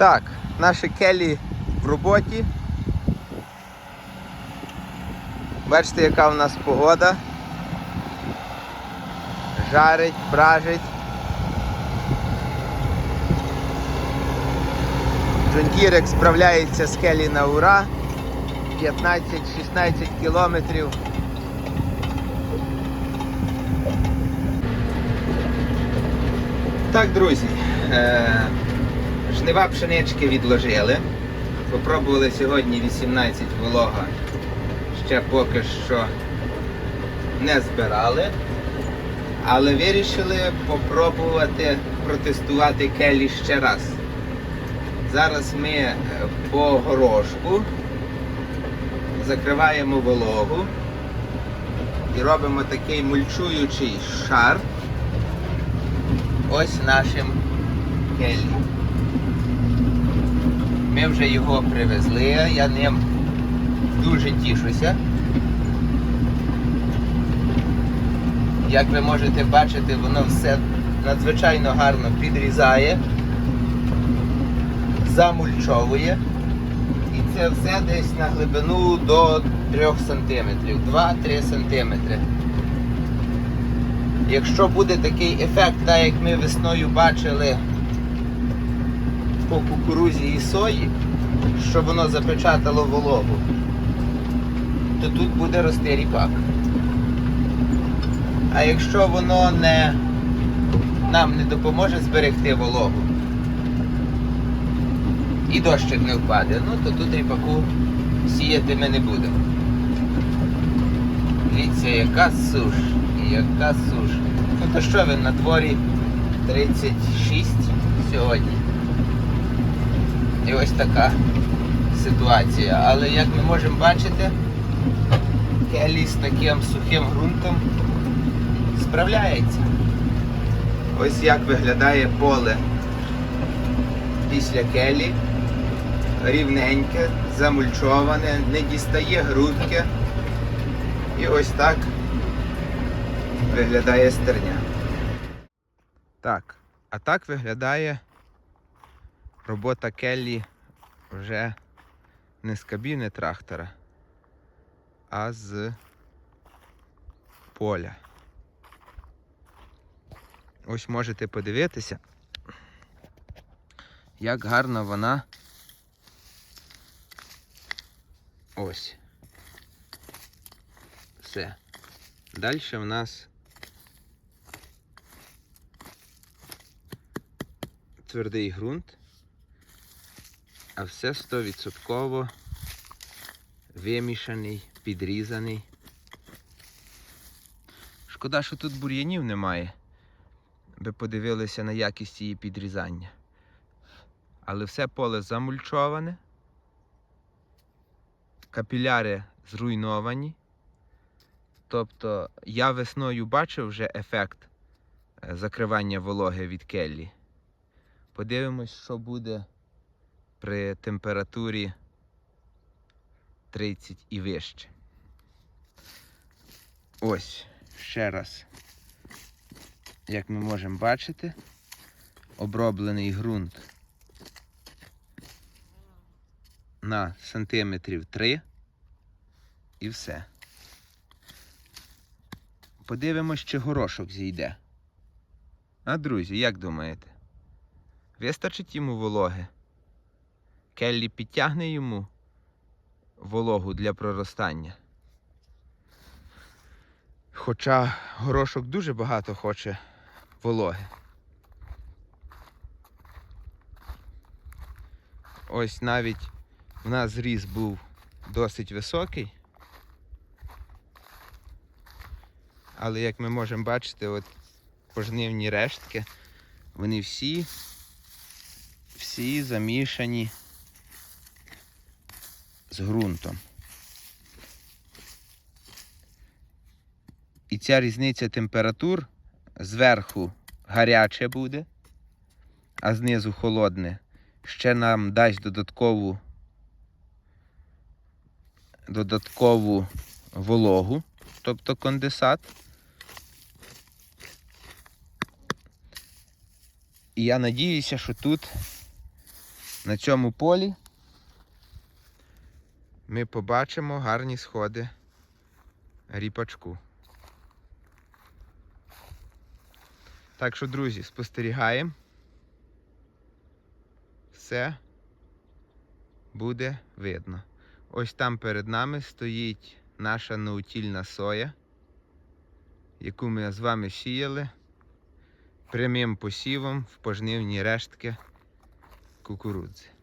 Так, наші келі в роботі. Бачите, яка в нас погода. Жарить, бражить. Джонтірек справляється з келі на ура. 15-16 кілометрів. Так, друзі, е, жнива пшенички відложили. Попробували сьогодні 18 волога. Ще поки що не збирали. Але вирішили попробувати протестувати келі ще раз. Зараз ми е, по горошку закриваємо вологу і робимо такий мульчуючий шар ось нашим келі. Ми вже його привезли, я ним дуже тішуся. Як ви можете бачити, воно все надзвичайно гарно підрізає, замульчовує. І це все десь на глибину до 3 см, 2-3 см. Якщо буде такий ефект, так як ми весною бачили по кукурузі і сої, що воно запечатало вологу, то тут буде рости ріпак. А якщо воно не, нам не допоможе зберегти вологу, і дощик не впаде, ну то тут ріпаку сіяти ми не будемо. Дивіться, яка суш, яка суш. Ну то що ви на дворі 36 сьогодні. І ось така ситуація. Але як ми можемо бачити, келі з таким сухим ґрунтом справляється. Ось як виглядає поле після келі. Рівненьке, замульчоване, не дістає грудки. І ось так виглядає стерня. Так, а так виглядає робота Келлі вже не з кабіни трактора, а з поля. Ось можете подивитися, як гарно вона ось. Все. Далі в нас твердий ґрунт, а все 100% вимішаний, підрізаний. Шкода, що тут бур'янів немає, би подивилися на якість її підрізання. Але все поле замульчоване, капіляри зруйновані. Тобто я весною бачив вже ефект е, закривання вологи від келлі. Подивимось, що буде при температурі 30 і вище. Ось, ще раз. Як ми можемо бачити, оброблений ґрунт на сантиметрів 3 і все. Подивимось, чи горошок зійде. А друзі, як думаєте? Вистачить йому вологи? Келлі підтягне йому вологу для проростання. Хоча горошок дуже багато хоче вологи. Ось навіть в нас зріз був досить високий. Але як ми можемо бачити, от пожнивні рештки, вони всі, всі замішані ґрунтом. І ця різниця температур зверху гаряче буде, а знизу холодне, ще нам дасть додаткову додаткову вологу, тобто конденсат. І я надіюся, що тут на цьому полі ми побачимо гарні сходи ріпачку. Так що, друзі, спостерігаємо. Все буде видно. Ось там перед нами стоїть наша наутільна соя, яку ми з вами сіяли прямим посівом в пожнивні рештки кукурудзи.